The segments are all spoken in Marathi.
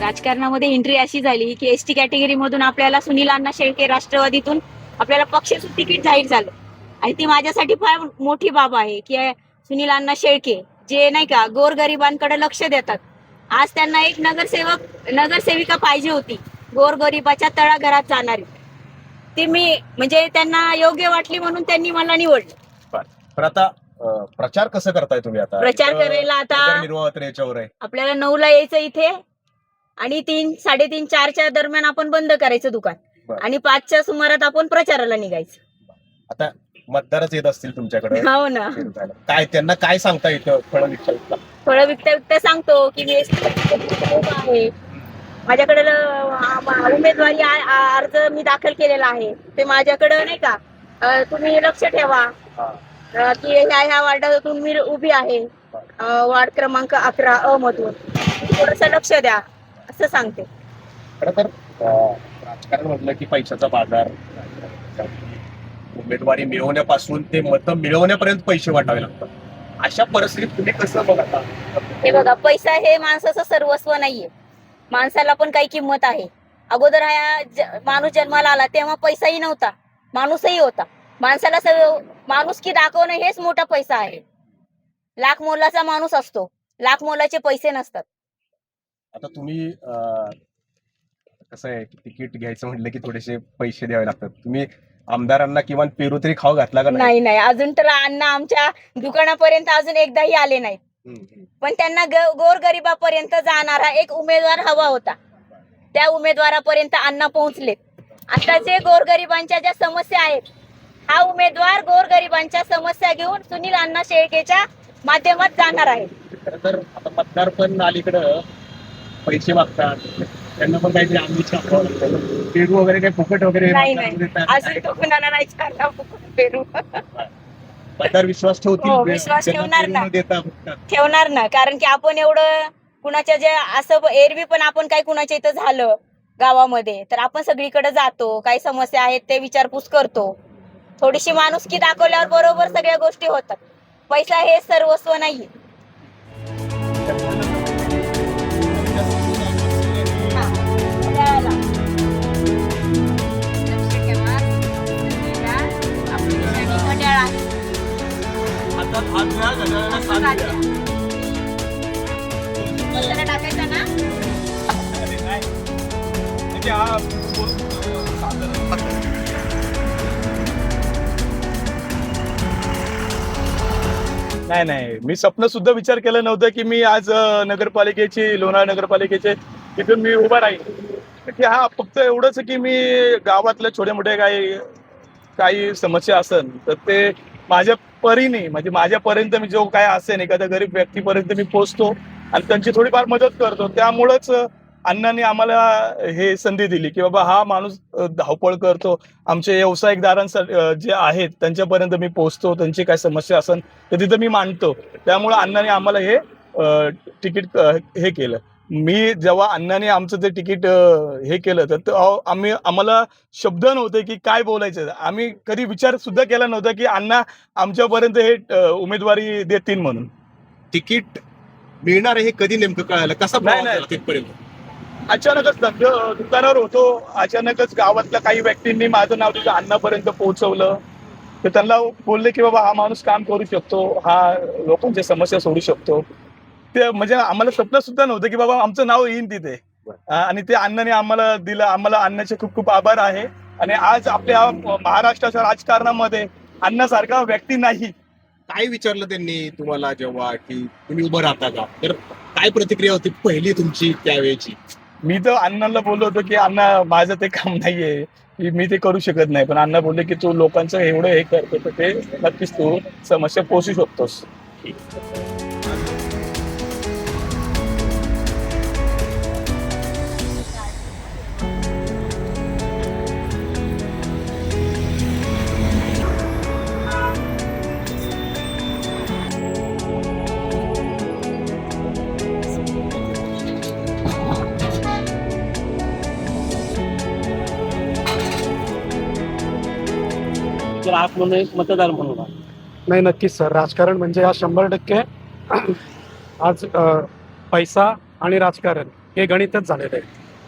राजकारणामध्ये एंट्री अशी झाली की एस टी कॅटेगरी मधून आपल्याला सुनील अण्णा शेळके राष्ट्रवादीतून आपल्याला पक्षाचं तिकीट जाहीर झालं. आणि ती माझ्यासाठी फार मोठी बाब आहे की सुनील अण्णा शेळके जे नाही का गोरगरिबांकडे लक्ष देतात. आज त्यांना एक नगरसेवक नगरसेविका पाहिजे होती. गोरगरिबाच्या तळाघरात जाणारी. ती मी म्हणजे त्यांना योग्य वाटली म्हणून त्यांनी मला निवडलं. पण आता अं, प्रचार कसं करताय तुम्ही आता? प्रचार इथं करायला आता- उदरनिर्वाह तर याच्यावर आहे. आपल्याला नऊला यायचं इथे आणि तीन साडेतीन चारच्या दरम्यान आपण बंद करायचं दुकान. बरं. आणि पाचच्या सुमारात आपण प्रचाराला निघायचं. आता मतदारच येत असतील तुमच्याकडे. हो ना. काय त्यांना काय सांगता येतं विकता फळं विकता विकता सांगतो की मी उभा आहे. माझ्याकडे उमेदवारी अर्ज मी दाखल केलेला आहे. ते माझ्याकडे नाही का? तुम्ही लक्ष ठेवा. की ह्या ह्या वार्डातून मी उभी आहे. वार्ड क्रमांक अकरा अ मधून. थोडस लक्ष द्या. असं सांगते. तर राजकारण म्हटलं की पैशाचा बाजार. उमेदवारी मिळवण्यापासून ते मतं मिळवण्यापर्यंत पैसे वाटावे लागतात. अशा परिस्थितीत तुम्ही कसं बघता? हे बघा पैसा हे माणसाचं सर्वस्व नाहीये. माणसाला पण काही किंमत आहे. अगोदर हा माणूस जन्माला आला तेव्हा पैसाही नव्हता. माणूसही होता. माणसाला सर्व माणुसकी दाखवणं हेच मोठा पैसा आहे. लाख मोलाचा माणूस असतो. लाख मोलाचे पैसे नसतात. आता तुम्ही कसं आहे की तिकीट घ्यायचं म्हटलं की थोडेसे पैसे द्यावे लागतात. तुम्ही आमदारांना किमान पेरू तरी खाऊ घातला का नाही? नाही नाही. अजून तर अण्णा आमच्या दुकानापर्यंत अजून एकदाही आले नाहीत. हम्म, हम्म. पण त्यांना ग- गोरगरिबापर्यंत जाणारा एक उमेदवार हवा होता. त्या उमेदवारापर्यंत अण्णा पोहोचलेत. आता जे गोरगरिबांच्या ज्या समस्या आहेत हा उमेदवार गोरगरिबांच्या समस्या घेऊन सुनील अण्णा शेळकेच्या माध्यमात जाणार आहे. खरं तर आता मतदार पण अलीकडं पैसे मागतात. त्यांना पण काहीतरी आम्ही छापावं लागतं पेरू वगैरे काही फुकट वगैरे नाही नाही. अजून तो कुणाला नाही पेरू. विश्वास ठेवतील. हो, विश्वास त्यांना ठेवणार पेरू ना. न देता फुकटात. ठेवणार ना कारण की आपण एवढं कुणाच्या जे असं एरवी पण आपण काही कुणाच्या इथं झालं गावामध्ये तर आपण सगळीकडे जातो काही समस्या आहेत ते विचारपूस करतो. थोडीशी माणुसकी दाखवल्यावर बरोबर सगळ्या गोष्टी होतात. पैसा हे सर्वस्व नाही हातात हात द्या गजानना साथ द्या टाकायचा ना? आणि काय म्हणजे हा साधारण नाही नाही. मी स्वप्न सुद्धा विचार केला नव्हता की मी आज अं, नगरपालिकेची लोणावळा नगरपालिकेचे तिथून मी उभा राहील की हा फक्त एवढंच की मी गावातल्या छोटे मोठे काही काही समस्या असेल तर ते माझ्या परीने म्हणजे माझ्यापर्यंत मी जो काय असेल एखाद्या गरीब व्यक्तीपर्यंत मी पोहोचतो आणि त्यांची थोडीफार मदत करतो. त्यामुळंच अण्णांनी आम्हाला हे संधी दिली की बाबा हा माणूस धावपळ करतो. आमचे व्यावसायिकदारांसाठी जे आहेत त्यांच्यापर्यंत मी पोहोचतो. त्यांची काय समस्या असेल तर तिथं मी मांडतो. त्यामुळे अण्णांनी आम्हाला हे तिकीट हे केलं. मी जेव्हा अण्णाने आमचं ते तिकीट हे केलं तर आम्ही आम्हाला शब्द नव्हते की काय बोलायचं. आम्ही कधी विचार सुद्धा केला नव्हता की अण्णा आमच्यापर्यंत हे उमेदवारी देतील म्हणून. तिकीट मिळणार हे कधी नेमकं कळालं? कसा नाही, तिथपर्यंत? अचानकच दुकानावर होतो. अचानकच गावातल्या काही व्यक्तींनी माझं नाव तिथं अण्णापर्यंत पोहोचवलं. तर त्यांना बोलले की बाबा हा माणूस काम करू शकतो. हा लोकांच्या समस्या सोडू शकतो. ते म्हणजे आम्हाला स्वप्न सुद्धा नव्हतं की बाबा आमचं नाव येईन तिथे. आणि ते अण्णाने आम्हाला दिलं. आम्हाला अण्णाचे खूप खूप आभार आहे. आणि आज आपल्या महाराष्ट्राच्या राजकारणामध्ये अण्णासारखा व्यक्ती नाही. काय विचारलं त्यांनी तुम्हाला जेव्हा की तुम्ही उभं राहता का? तर काय प्रतिक्रिया होती पहिली तुमची त्यावेळेची? मी तर अण्णांना बोललो होतो की अण्णा माझं ते काम नाहीये. मी ते करू शकत नाही. पण अण्णा बोलले की तू लोकांचं एवढं हे करतो तर ते नक्कीच तू समस्या पोचू शकतोस. आप म्हणून एक मतदार म्हणून नाही नक्कीच सर. राजकारण म्हणजे हा शंभर टक्के आज अ, पैसा आणि राजकारण हे गणितच झालेलं आहे.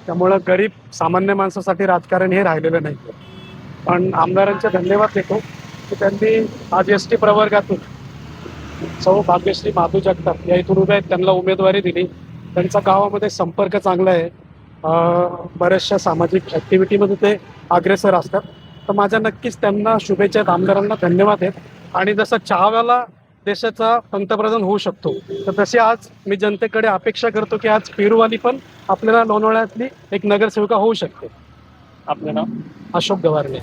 त्यामुळं गरीब सामान्य माणसासाठी राजकारण हे राहिलेलं नाही. पण आमदारांचे धन्यवाद देतो की त्यांनी आज एस टी प्रवर्गातून सौ भाग्यश्री माधू जगताप या इथून उभ्या आहेत. त्यांना उमेदवारी दिली. त्यांचा गावामध्ये संपर्क चांगला आहे. अ, बऱ्याचशा सामाजिक ॲक्टिव्हिटीमध्ये ते अग्रेसर असतात. तर माझ्या नक्कीच त्यांना शुभेच्छा आहेत. आमदारांना धन्यवाद आहेत. आणि जसं चहावाला देशाचा पंतप्रधान होऊ शकतो तर तशी आज मी जनतेकडे अपेक्षा करतो की आज पेरूवाली पण आपल्याला लोणावळ्यातली एक नगरसेविका होऊ शकते. आपलं नाव अशोक गवारने